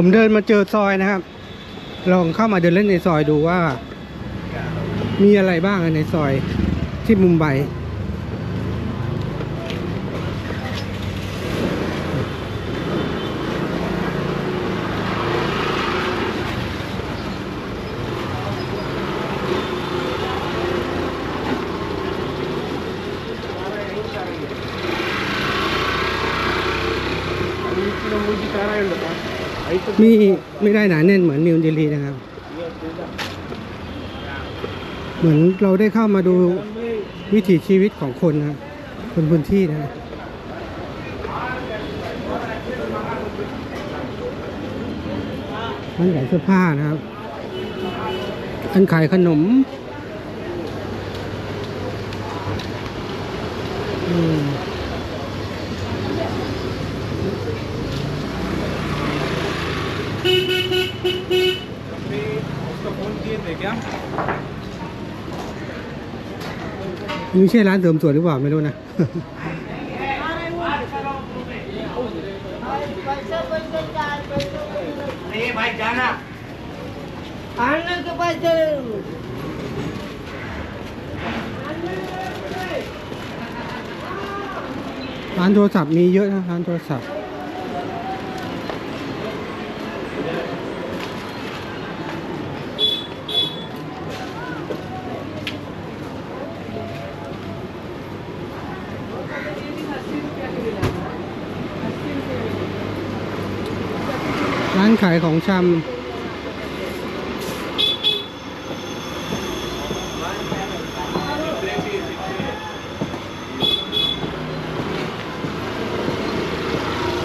ผมเดินมาเจอซอยนะครับ ลองเข้ามาเดินเล่นในซอยดูว่า มีอะไรบ้างในซอยที่มุมไบ มีไม่ได้หนาแน่นเหมือนนิวเดลีนะครับ เหมือนเราได้เข้ามาดูวิถีชีวิตของคนนะครับคนพื้นที่นะร้านขายเสื้อผ้านะครับอันขายขนมอืม นี่ใช่ร้านเสริมสวยหรือเปล่าไม่รู้นะร้านโทรศัพท์มีเยอะนะร้านโทรศัพท์ ร้านขายของชำ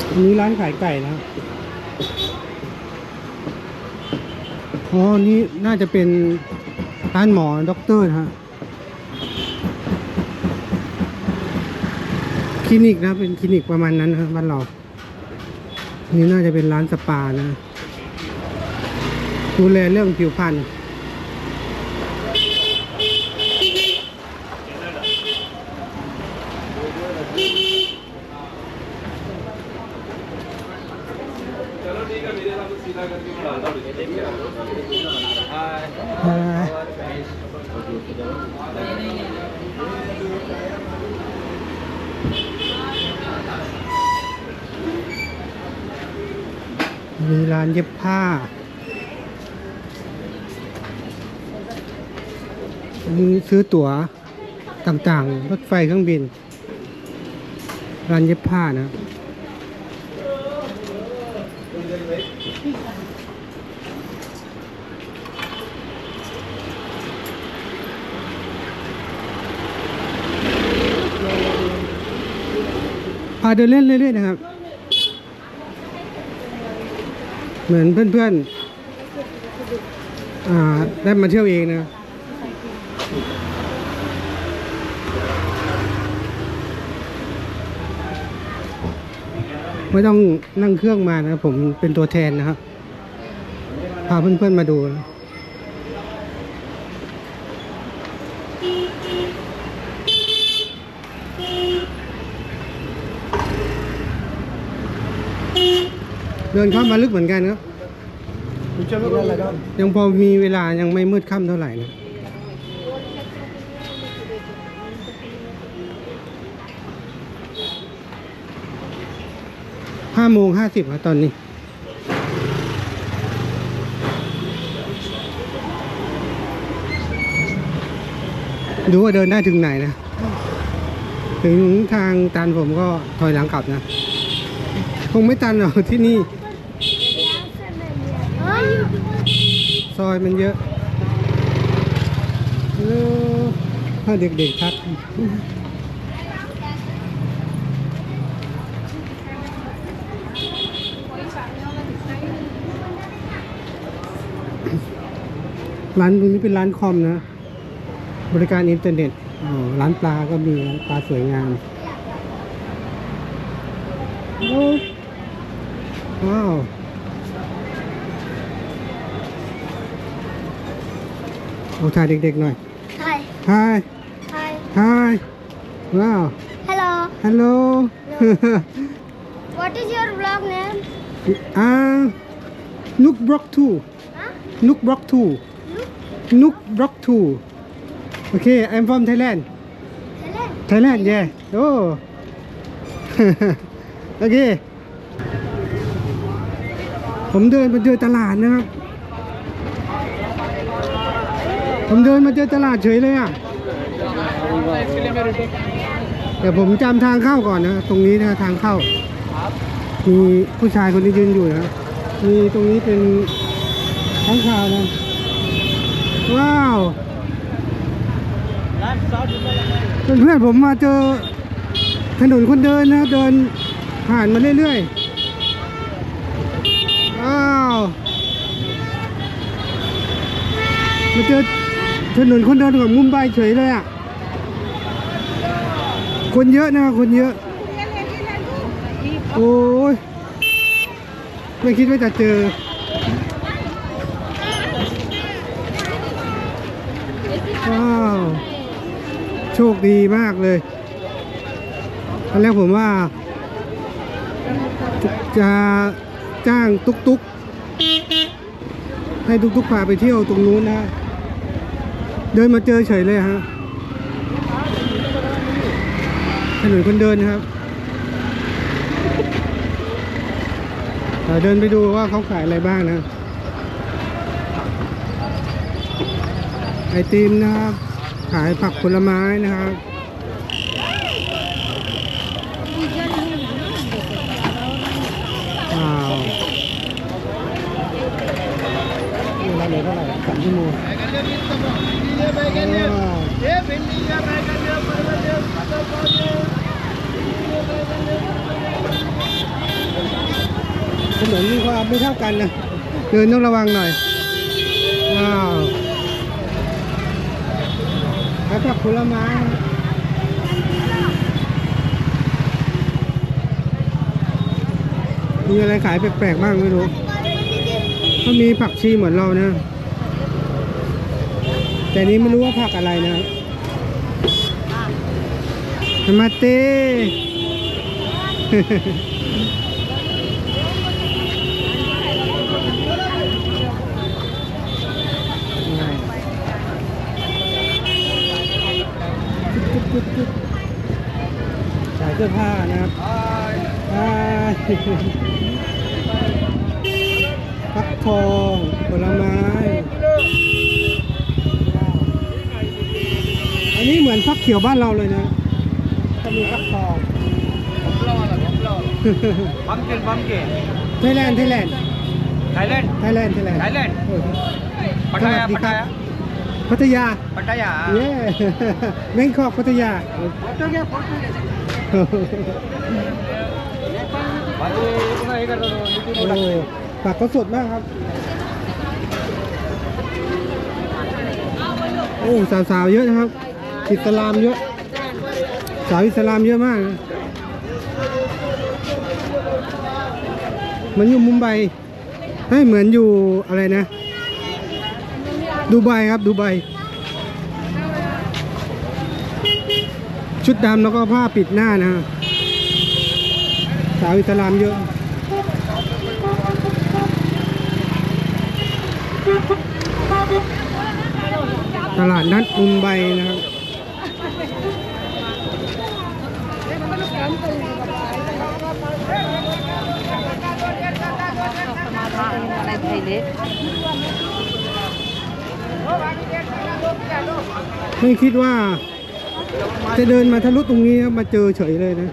อันนี้ร้านขายไก่นะครับอ๋อ นี่น่าจะเป็นร้านหมอด็อกเตอร์นะฮะ คลินิกนะ เป็นคลินิกประมาณนั้นนะบ้านเรา นี่น่าจะเป็นร้านสปานะ ดูแลเรื่องผิวพรรณ มีร้านเย็บผ้า มีซื้อตั๋วต่างๆ รถไฟเครื่องบิน ร้านเย็บผ้านะพาเดินเล่นเรื่อยๆนะครับ เหมือนเพื่อนๆได้มาเที่ยวเองนะไม่ต้องนั่งเครื่องมานะผมเป็นตัวแทนนะครับพาเพื่อนๆมาดูนะ เดินเข้ามาลึกเหมือนกันครับยังพอมีเวลายังไม่มืดค่ำเท่าไหร่นะห้าโมงห้าสิบครับตอนนี้ ดูว่าเดินได้ถึงไหนนะ ถึงทางตันผมก็ถอยหลังกลับนะ คงไม่ตันหรอกที่นี่ ซอยมันเยอะถ้าเด็กๆทักร้านตรงนี้เป็นร้านคอมนะ บริการอินเทอร์เน็ตอ๋อร้านปลาก็มีร้านปลาสวยงามอ้ว้าว โอ้ถ่ายเด็กๆหน่อย Hi. ฮาย Hi. ฮาย ว้าว Hello. ฮัลโหล What is your vlog name? อ่านุกบล็อกทูนุกบล็อกทูนุกบล็อกทูโอเค I'm from Thailand Thailand yeah โอ้ โอเค ผมเดินมาเจอตลาดนะครับ ผมเดินมาเจอตลาดเฉยเลยอะ แต่ผมจำทางเข้าก่อนนะ ตรงนี้นะทางเข้า มีผู้ชายคนที่ยืนอยู่นะ มีตรงนี้เป็นข้างคาวนะ ว้าวเพื่อนผมมาเจอถนนคนเดินนะ เดินผ่านมาเรื่อยๆว้าว มาเจอ ถนนคนเดินของมุมไบเฉยเลยอะ คนเยอะนะคนเยอะ โอ้ยไม่คิดว่าจะเจอ ว้าว โชคดีมากเลยตอนแรกผมว่า จะจ้างตุ๊กตุ๊กให้ตุ๊กตุ๊กพาไปเที่ยวตรงนู้นนะ เดินมาเจอเฉยเลยฮะถนนคนเดินนะครับเดินไปดูว่าเขาขายอะไรบ้างนะ ไอติมนะครับ ขายผักผลไม้นะครับ ว้าวเวลาเหลือเท่าไหร่สามชั่วโมง ถนนมีความไม่เท่ากันนะเดินต้องระวังหน่อยว้าวขายผักผลไม้มีอะไรขายแปลกๆบ้างไม่รู้ก็มีผักชีเหมือนเรานะ แต่นี้ไม่รู้ว่าผักอะไรนะทมาเต้ขายเสื้อผ้านะครับอ่าฟักทองผลไม้ อันนี้เหมือนฟักเขียวบ้านเราเลยนะก็มีฟักทอง Pumpkin, pumpkin. ไทยแลนด์ไทยแลนด์ Thailand, ไทยแลนด์ไทยแลนด์ Thailand. เออ Pattaya, สวัสดีครับ Pattaya. พัทยา Pattaya. เย้แมงคอกพัทยา Baru punya ikan tu, itu โอ้ผักก็สดมากครับ โอ้สาวๆเยอะนะครับ อิสลามเยอะ สาวอิสลามเยอะมาก มันอยู่มุมไบให้เหมือนอยู่อะไรนะ ดูไบครับดูไบชุดดำแล้วก็ผ้าปิดหน้านะฮะสาวอิสลามเยอะตลาดนัดมุมไบนะครับ ไรไทยเล็กไม่คิดว่า จะเดินมาทะลุตรงนี้มาเจอเฉยเลยนะ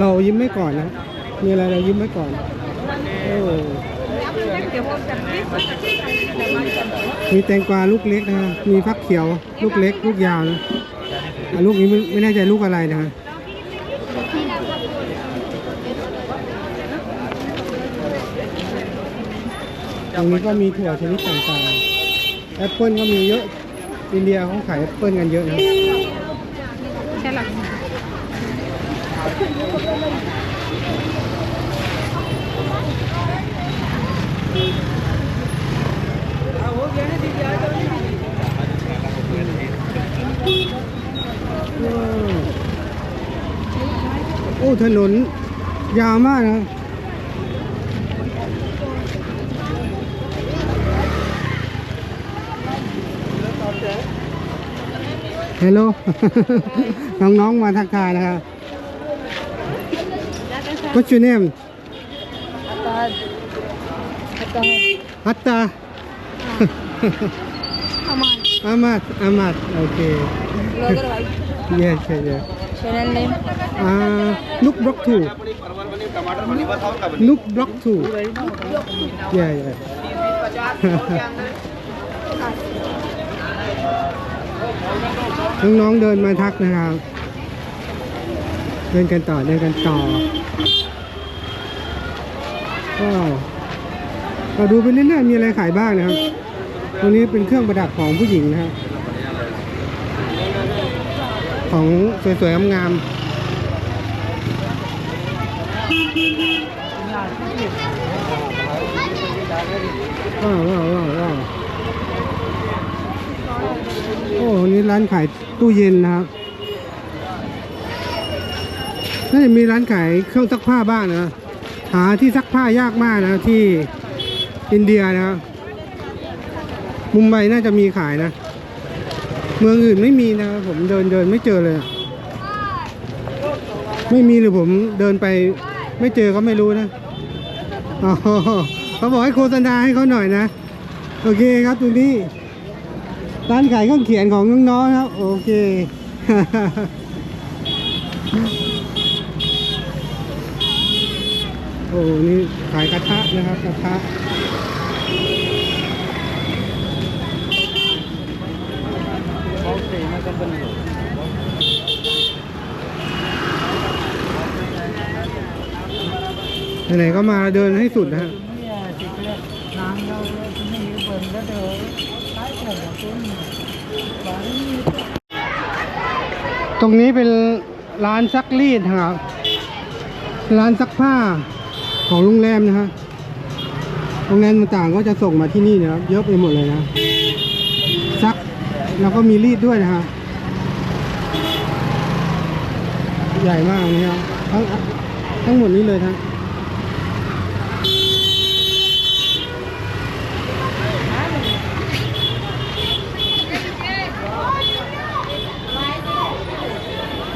เรายิ้มไม่ก่อนนะ มีอะไรเรายิ้มไม่ก่อนมีแตงกวาลูกเล็กนะ มีฟักเขียว ลูกเล็ก ลูกยาวนะ อะลูกนี้ไม่ไม่แน่ใจลูกอะไรนะฮะตรงนี้ก็มีถั่วชนิดต่างๆแอปเปิลก็มีเยอะอินเดียเขาขายแอปเปิลกันเยอะนะใช่หรออ ถนนยาวมากนะเฮลโลน้องๆ มาทักทายนะครับ What's your name Atad. Atad. อัตตา Aman. อามัดอามัดโอเค Blogger wife. yes yes yes Channel name. uh, look block two look block two yeah yeah น้องๆเดินมาทักนะครับ เดินกันต่อ เดินกันต่อ ก็เราดูไปเรื่อยๆมีอะไรขายบ้างนะครับ ตรงนี้เป็นเครื่องประดับของผู้หญิงนะครับ ของสวยๆงามๆว้าวว้าวว้าวว้โอ้นี่ร้านขายตู้เย็นนะครับน่าจะมีร้านขายเครื่องซักผ้าบ้างนะหาที่ซักผ้ายากมากนะที่อินเดียนะครับมุมไบน่าจะมีขายนะ เมืองอื่นไม่มีนะครับผมเดินเดินไม่เจอเลย ไม่มีหรือผมเดินไปไม่เจอก็ไม่รู้นะเขาบอกให้โฆษณาให้เขาหน่อยนะ โอเคครับตรงนี้ร้านขายเครื่องเขียนของน้องๆครับ โอเคโอ้นี่ขายกระทะนะครับกระทะ ไหนๆก็มาเดินให้สุดนะฮะ ตรงนี้เป็นร้านซักรีดครับ ร้านซักผ้าของโรงแรมนะฮะ โรงแรมต่างๆก็จะส่งมาที่นี่นะครับ เยอะไปหมดเลยนะ ซักแล้วก็มีรีดด้วยนะฮะ ใหญ่มากนี่ครับทั้งทั้งหมดนี้เลยทั้ง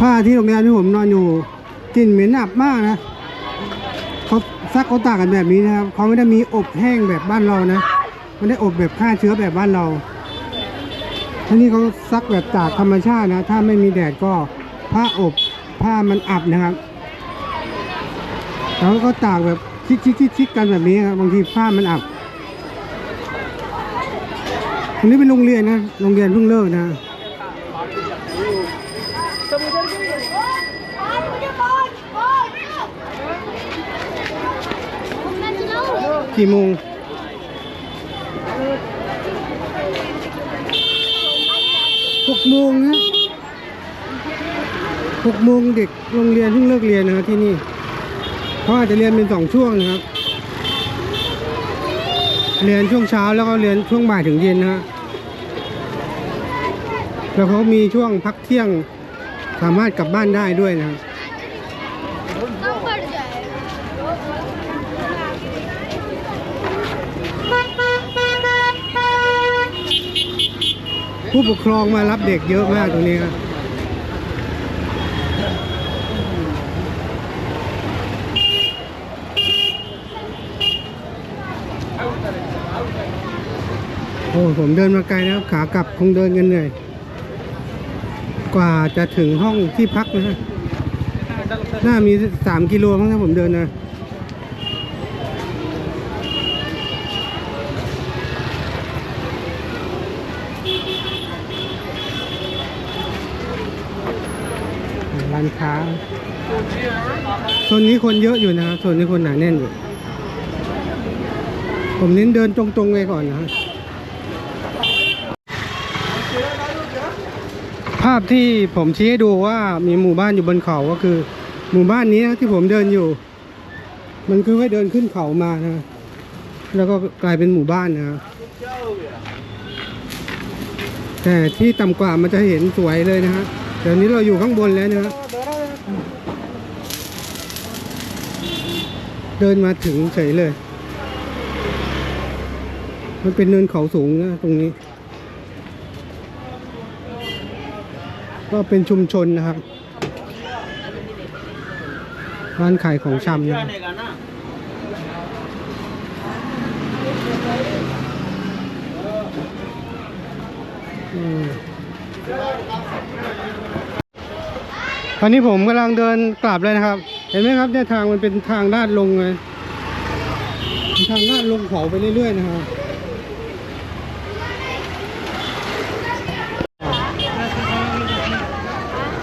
ผ้าที่โรงแรมที่ผมนอนอยู่กลิ่นเหม็นอับมากนะเขาซักเขาตากกันแบบนี้นะครับเขาไม่ได้มีอบแห้งแบบบ้านเรานะไม่ได้อบแบบฆ่าเชื้อแบบบ้านเราที่นี่เขาซักแบบตากธรรมชาตินะ ถ้าไม่มีแดดก็ผ้าอบผ้ามันอับนะครับแล้วก็ตากแบบชิดชิดกันแบบนี้ครับบางทีผ้ามันอับอันนี้เป็นโรงเรียนนะโรงเรียนเพิ่งเลิกนะ กี่โมงหกโมงนะหกโมงเด็กโรงเรียนเพิ่งเลิกเรียนนะครับที่นี่เขาอาจจะเรียนเป็นสองช่วงนะครับ เรียนช่วงเช้าแล้วก็เรียนช่วงบ่ายถึงเย็นนะฮะแล้วเขามีช่วงพักเที่ยงสามารถกลับบ้านได้ด้วยนะครับ ผู้ปกครองมารับเด็กเยอะมากตรงนี้ครับโอ้ผมเดินมาไกลนะครับขากลับคงเดินกันเหนื่อย กว่าจะถึงห้องที่พักนะฮะน่ามีสามกิโลมั้งถ้าผมเดินนะ ร้านค้าโซ นนี้คนเยอะอยู่นะครับโซนนี้คนหนาแน่นอยู่ ผมเน้นเดินตรงๆไปก่อนนะภาพที่ผมชี้ให้ดูว่ามีหมู่บ้านอยู่บนเขาก็คือ หมู่บ้านนี้นะที่ผมเดินอยู่ มันคือให้เดินขึ้นเขามานะแล้วก็กลายเป็นหมู่บ้านนะครับแต่ที่ต่ำกว่ามันจะเห็นสวยเลยนะฮะเดี๋ยวนี้เราอยู่ข้างบนแล้วนะฮะ เดินมาถึงเฉยเลย มันเป็นเนินเขาสูงนะตรงนี้ ก็เป็นชุมชนนะครับ ร้านขายของชำนะครับอืมตอนนี้ผมกำลังเดินกลับเลยนะครับ ห็นไหมครับเนี่ยทางมันเป็นทางลาดลงเลยเป็นทางลาดลงเขาไปเรื่อยๆนะครับ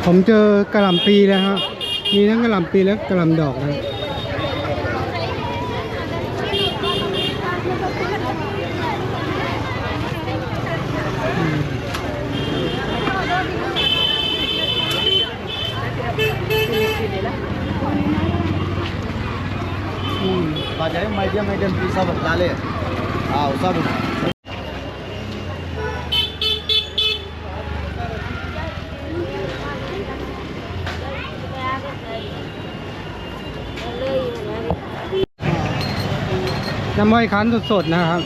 ผมเจอกระหล่ำปีแล้วครับมีทั้งกระหล่ำปีและกระหล่ำดอกนะอืม बाजारे medium medium piece सब डाले हाँ सब Lên rồi. น้ำอ้อยคั้นสดๆนะครับ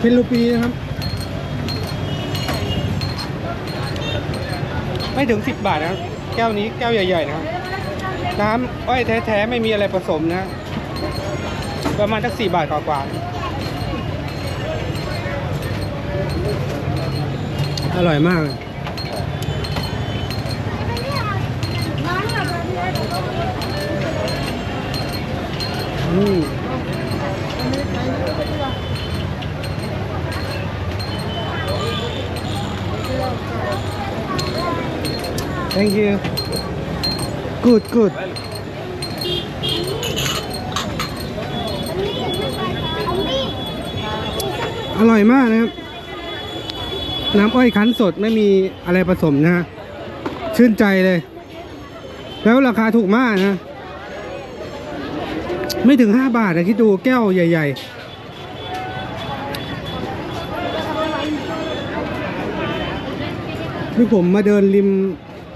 เป็นรูปีนะครับ ไม่ถึง 10 บาทนะครับ แก้วนี้แก้วใหญ่ๆนะครับ น้ำอ้อยแท้ๆ ไม่มีอะไรผสมนะ ประมาณสักสี่บาทกว่าๆอร่อยมากอืม thank you good good อร่อยมากนะครับ น้ำอ้อยคั้นสดไม่มีอะไรผสมนะฮะ ชื่นใจเลย แล้วราคาถูกมากนะ ไม่ถึง 5 บาทนะคิดดูแก้วใหญ่ ๆนี่ผมมาเดินริม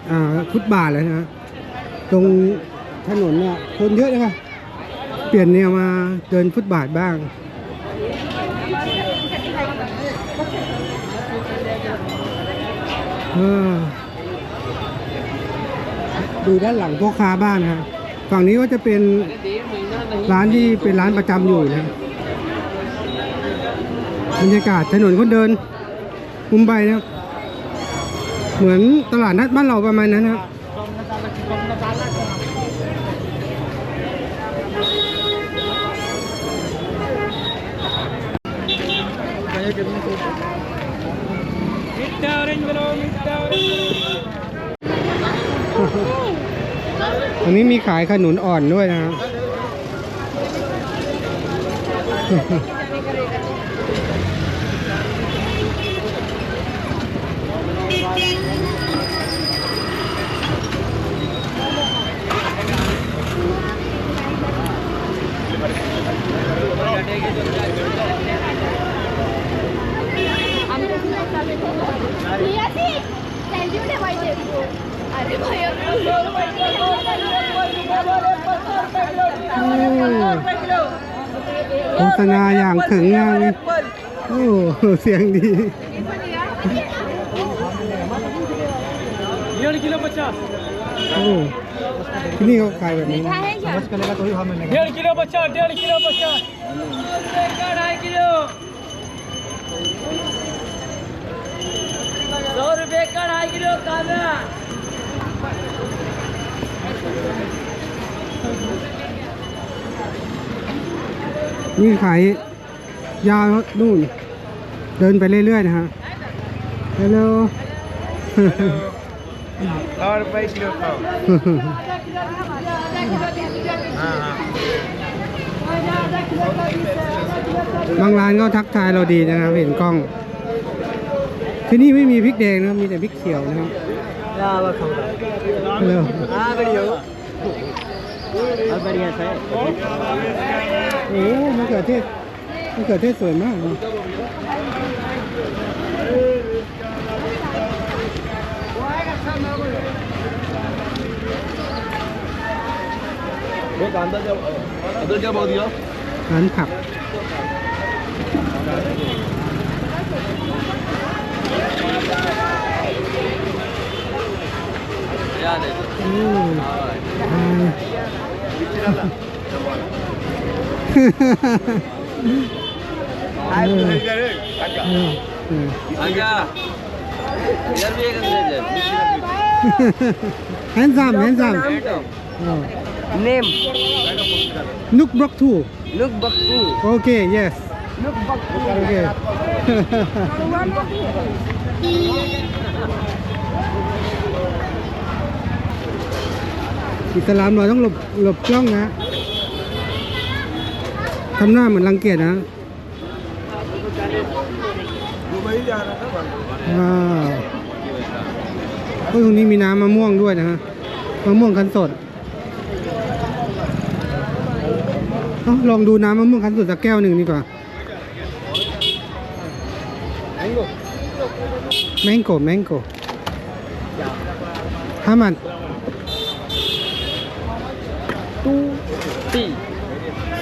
อ่าฟุตบาทแล้วนะ ตรงถนนเนี่ยคนเยอะนะคะเปลี่ยนแนวมาเดินฟุตบาทบ้าง ดูด้านหลังพ่อค้าบ้านนะครับฝั่งนี้ก็จะเป็นร้านที่เป็นร้านประจำอยู่นะบรรยากาศถนนคนเดินมุมไบนะ เหมือนตลาดนัดบ้านเราประมาณนั้นนะครับ मिठा ऑरेंज बनाओ मिठा ऑरेंज ตรงนี้มีขายขนุนอ่อนด้วยนะ ครับ रियासी सेल्फी ठेवायचे अरे भाई Ừ. โฆษณาอย่างถึงงานเลยโอ้เสียงดี डेढ़ किलो पचास โอ้ที่นี่เขาขายแบบนี้นะ डेढ़ किलो पचास डेढ़ किलो पचास ढाई किलो सौ रुपये का ढाई किलो कांदा นี่ขายยาวนู่น เดินไปเรื่อยๆนะฮะฮัลโหล और रुपये किलो खाओ हाँ हाँ ั บางร้านก็ทักทายเราดีนะครับ เห็นกล้อง ที่นี่ไม่มีพริกแดงนะมีแต่พริกเขียวนะครับเร็วโอ้มะเขือเทศมะเขือเทศสวยมากนะเด็กอันเดอร์จะอันเดอร์จะบอกดีอะ ร้านผักอืมอ่าแฮนซัมแฮนซัม name Nuk Brok 2 Look Baktu. okay yes Look Baktu. okay อิสลามเราต้องหลบหลบกล้องนะทำหน้าเหมือนรังเกียจนะว้าวเฮ้ยตรงนี้มีน้ำมะม่วงด้วยนะฮะมะม่วงคั้นสดเอ้า ลองดูน้ำมะม่วงคั้นสดสักแก้วหนึ่งดีกว่า mango mango how much Two tea.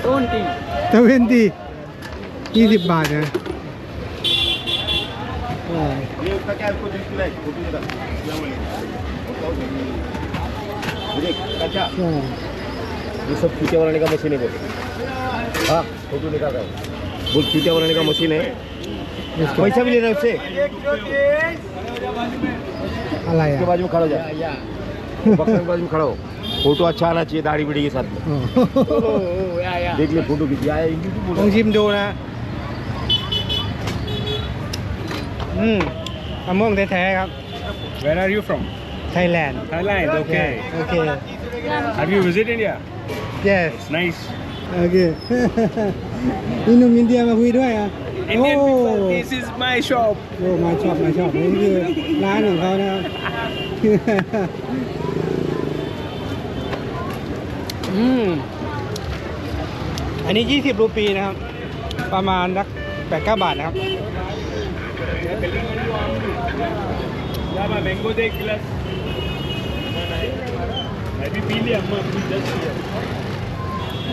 Two tea. เซเว่นดียี่สิบบาทนะว้าว ये उसका क्या इसको देख ले फोटो निकाल देख अच्छा ว้าว ये सब चूतिया बनाने का मशीन है बोल हाँ फोटो निकाल रहा है बोल चूतिया बनाने का मशीन है पैसा भी ले रहा है उससे อะไร उसके อ่ะ बाजू में खड़ा हो जा बक्से के बाजू में खड़ा हो फोटो अच्छा आना चाहिए दाढ़ी बीड़ी के साथ में อ๋อ Oh, yeah, yeah. देख ले फोटो खींची आया इंग्लिश भी ล बोल องชิมดูนะ อืมมะม่วงแท้ๆครับ Where are you from? ไทยแลนด์ Thailand. Okay. โอเค Have you visited India? yes It's nice. โอเคนี่นุ่มอินเดียมาคุยด้วยอะ Indian this is my shop. โอ้มาชอบมาชอบนี่คือร้านของเขานะครัอืม อันนี้ 20 รูปีนะครับ ประมาณรักแปดเก้าบาทนะครับ Yeah, mango day glass. I be Billy, I'm just here.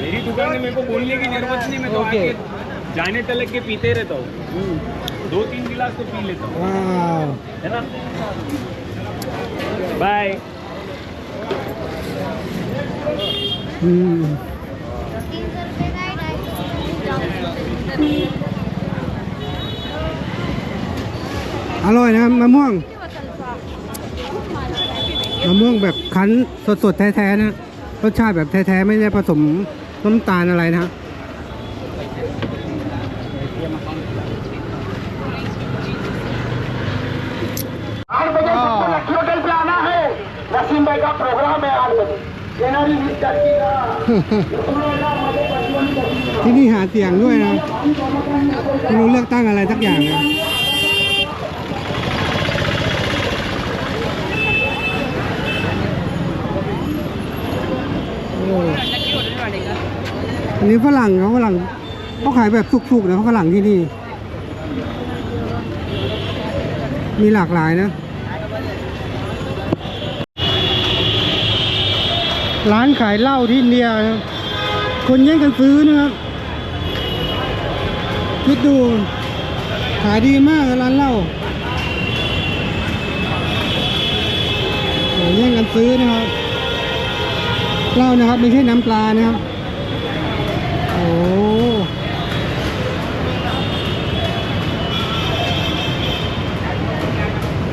मेरी दुकान है मेरे को बोलने की जरूरत नहीं मैं तो Okay. आके जाने तलक के पीते रहता हूँ दो तीन गिलास तो पी लेता हूँ ว้าว है ना बाय อืม อร่อยนะครับมะม่วง มะม่วงแบบคั้นสดๆ แท้ๆนะ รสชาติแบบแท้ๆ ไม่ได้ผสม น้ำตาลอะไรนะที่นี่หาเตียงด้วยนะไม่รู้เลือกตั้งอะไรสักอย่างนะ อันนี้ฝรั่งเขาฝรั่งเขาขายแบบสุกๆนะเขาฝรั่งที่นี่ มีหลากหลายนะ ร้านขายเหล้าที่อินเดียนะคนแย่งกันซื้อนะครับ คิดดู ขายดีมากร้านเหล้าแย่งกันซื้อนะครับเหล้านะครับไม่ใช่น้ำปลานะครับ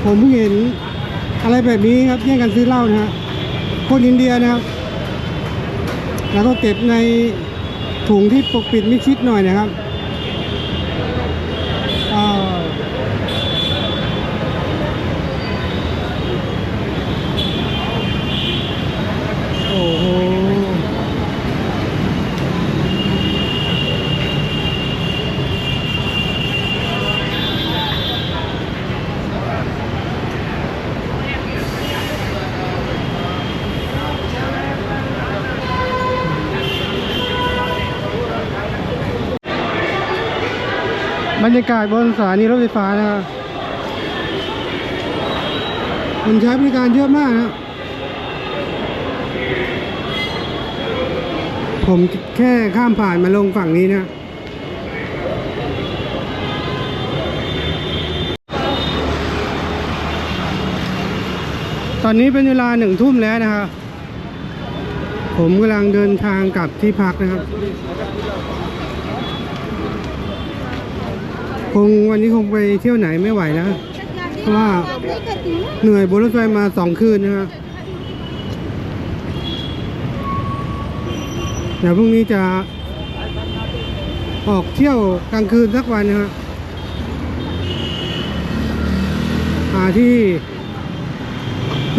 ผมเพิ่งเห็นอะไรแบบนี้ครับแย่งกันซื้อเหล้านะฮะคนอินเดียนะครับ แล้วก็เก็บในถุงที่ปกปิดมิดชิดหน่อยนะครับ รรยากาศบนสถานีรถไฟฟ้านะครับคนใช้บริการเยอะมากนะผมแค่ข้ามผ่านมาลงฝั่งนี้นะ ตอนนี้เป็นเวลาหนึ่งทุ่มแล้วนะครับ ผมกำลังเดินทางกลับที่พักนะครับ คงวันนี้คงไปเที่ยวไหนไม่ไหวแล้วเพราะว่าเหนื่อยบนรถไฟมาสองคืนนะครับเดี๋ยวพรุ่งนี้จะออกเที่ยวกลางคืนสักวันนะครับหาที่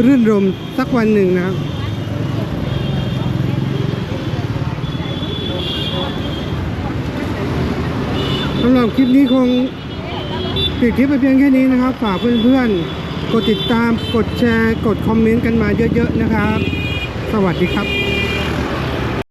รื่นรมสักวันหนึ่งนะครับ สำห รับคลิปนี้คงปิดคลิปไปเพียงแค่นี้นะครับ ฝากเพื่อนๆ กดติดตาม กดแชร์ กดคอมเมนต์กันมาเยอะๆนะครับ สวัสดีครับ